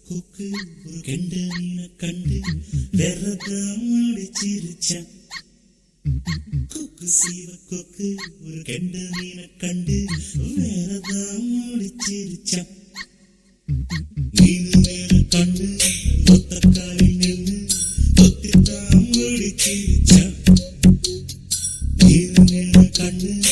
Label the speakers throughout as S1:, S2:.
S1: കൊക്ക് ഒരു കണ്ട് ഒരു കണ്ട് കണ്ട്
S2: കണ്ട്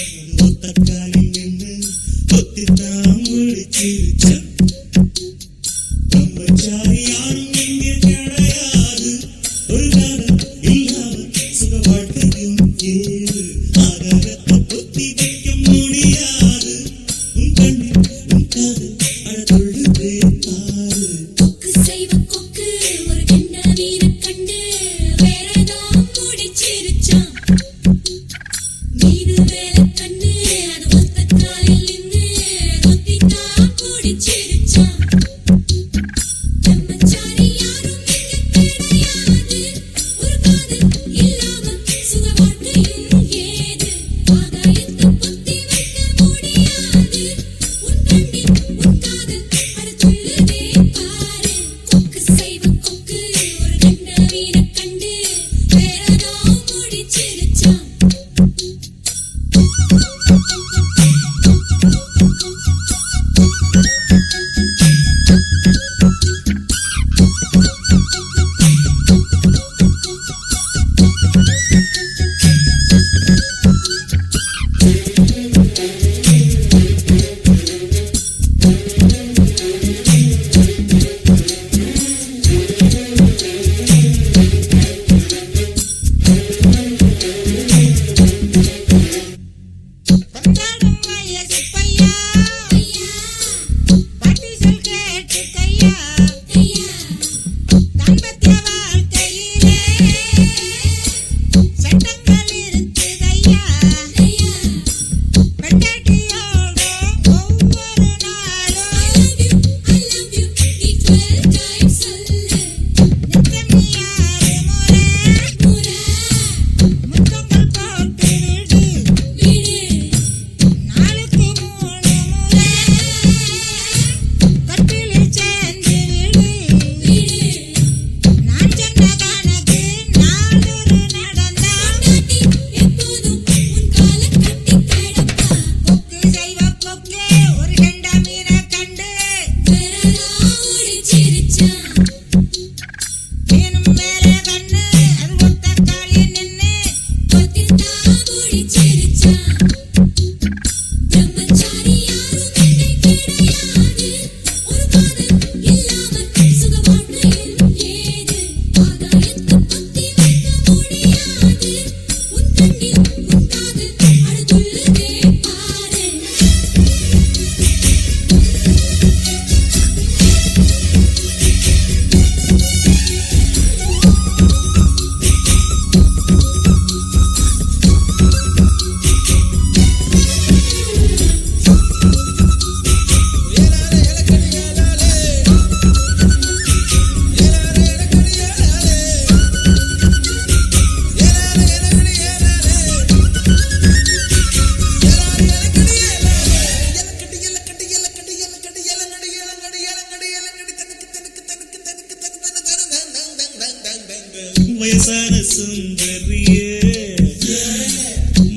S2: சரசுந்தரியே.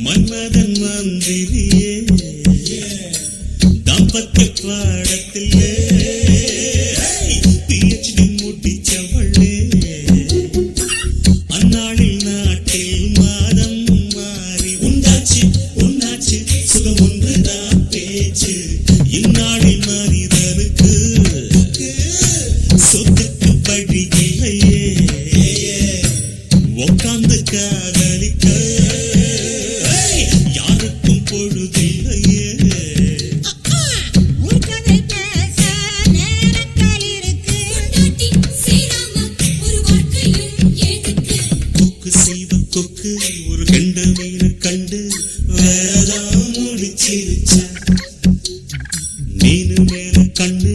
S2: மன்மதன் மந்திரியே. தாம்பத்திய பாடத்திலே. பிஹெச்டி முடிச்சவளே அந்நாளில் நாட்டில் மாதம் மாறி. உண்டாச்சு உண்டாச்சு இந்நாளில்
S1: தொக்கு ஒரு
S2: கண்ட மீனை கண்டு வேறதான் முடிச்சிருச்ச மீனு மேல கண்டு